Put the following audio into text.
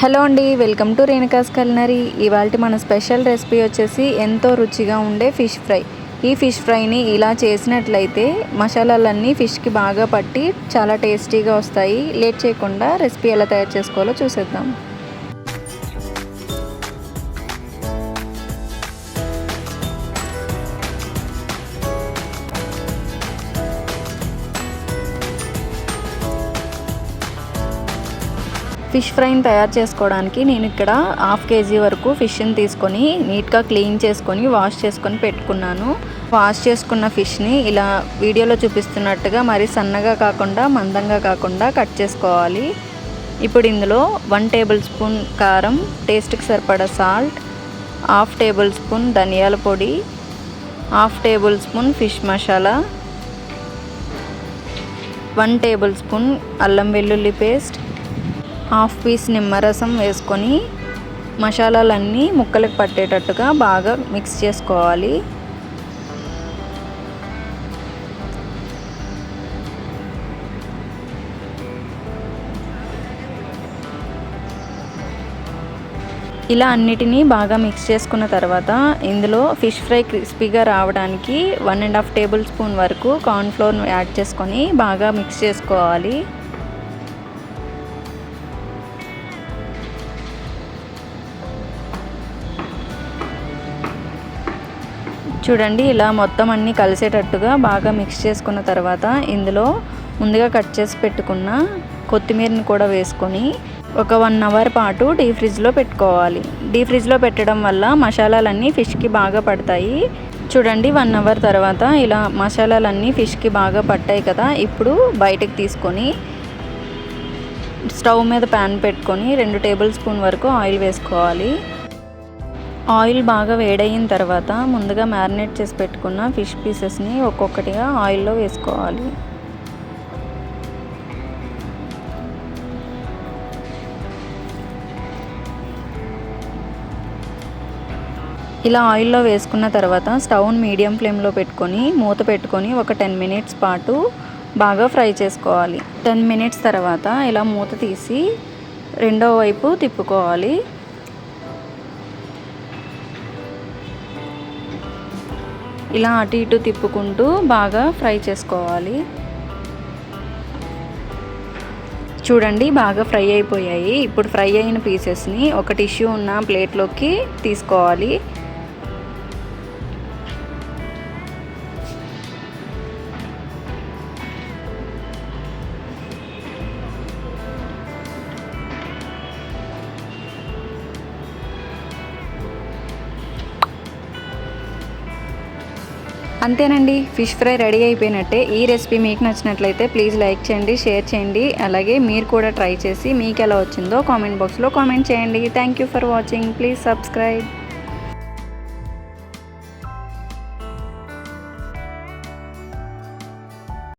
Hello అండి welcome to Renuka's culinary. ఇవాళ మన స్పెషల్ రెసిపీ వచ్చేసి ఎంతో రుచిగా ఉండే ఫిష్ ఫ్రై. ఈ ఫిష్ ఫ్రైని ఇలా చేసినట్లయితే మసాలాలన్నీ ఫిష్కి బాగా పట్టి చాలా టేస్టీగా వస్తాయి. లేట్ చేయకుండా రెసిపీ ఎలా తయారు చేసుకోవాలో చూసేద్దాం. ఫిష్ ఫ్రైని తయారు చేసుకోవడానికి నేను ఇక్కడ హాఫ్ కేజీ వరకు ఫిష్ని తీసుకొని నీట్గా క్లీన్ చేసుకొని వాష్ చేసుకొని పెట్టుకున్నాను. వాష్ చేసుకున్న ఫిష్ని ఇలా వీడియోలో చూపిస్తున్నట్టుగా మరి సన్నగా కాకుండా మందంగా కాకుండా కట్ చేసుకోవాలి. ఇప్పుడు ఇందులో వన్ టేబుల్ స్పూన్ కారం టేస్ట్కి సరిపడా సాల్ట్ హాఫ్ టేబుల్ స్పూన్ ధనియాల పొడి half tablespoon fish masala one tablespoon అల్లం వెల్లుల్లి పేస్ట్ హాఫ్ పీస్ నిమ్మరసం వేసుకొని మసాలాలన్నీ ముక్కలకు పట్టేటట్టుగా బాగా మిక్స్ చేసుకోవాలి. ఇలా అన్నిటినీ బాగా మిక్స్ చేసుకున్న తర్వాత ఇందులో ఫిష్ ఫ్రై క్రిస్పీగా రావడానికి one and half tablespoon వరకు కార్న్ఫ్లోర్ యాడ్ చేసుకొని బాగా మిక్స్ చేసుకోవాలి. చూడండి ఇలా మొత్తం అన్నీ కలిసేటట్టుగా బాగా మిక్స్ చేసుకున్న తర్వాత ఇందులో ముందుగా కట్ చేసి పెట్టుకున్న కొత్తిమీరని కూడా వేసుకొని ఒక వన్ అవర్ పాటు డీ ఫ్రిడ్జ్లో పెట్టుకోవాలి. డీ ఫ్రిడ్జ్లో పెట్టడం వల్ల మసాలాలన్నీ ఫిష్కి బాగా పడతాయి. చూడండి వన్ అవర్ తర్వాత ఇలా మసాలాలన్నీ ఫిష్కి బాగా పట్టాయి కదా ఇప్పుడు బయటకు తీసుకొని స్టవ్ మీద ప్యాన్ పెట్టుకొని రెండు టేబుల్ స్పూన్ వరకు ఆయిల్ వేసుకోవాలి. ఆయిల్ బాగా వేడయిన తర్వాత ముందుగా మ్యారినేట్ చేసి పెట్టుకున్న ఫిష్ పీసెస్ని ఒక్కొక్కటిగా ఆయిల్లో వేసుకోవాలి. ఇలా ఆయిల్లో వేసుకున్న తర్వాత స్టవ్ని మీడియం ఫ్లేమ్లో పెట్టుకొని మూత పెట్టుకొని ఒక టెన్ మినిట్స్ పాటు బాగా ఫ్రై చేసుకోవాలి. టెన్ మినిట్స్ తర్వాత ఇలా మూత తీసి రెండో వైపు తిప్పుకోవాలి. ఇలా అటు ఇటు తిప్పుకుంటూ బాగా ఫ్రై చేసుకోవాలి. చూడండి బాగా ఫ్రై అయిపోయాయి. ఇప్పుడు ఫ్రై అయిన పీసెస్ని ఒక టిష్యూ ఉన్న ప్లేట్లోకి తీసుకోవాలి. అంతేనండి ఫిష్ ఫ్రై రెడీ అయిపోయినట్టే. ఈ రెసిపీ మీకు నచ్చినట్లయితే ప్లీజ్ లైక్ చేయండి షేర్ చేయండి. అలాగే మీరు కూడా ట్రై చేసి మీకు ఎలా వచ్చిందో కామెంట్ బాక్స్లో కామెంట్ చేయండి. Thank you for watching. Please subscribe.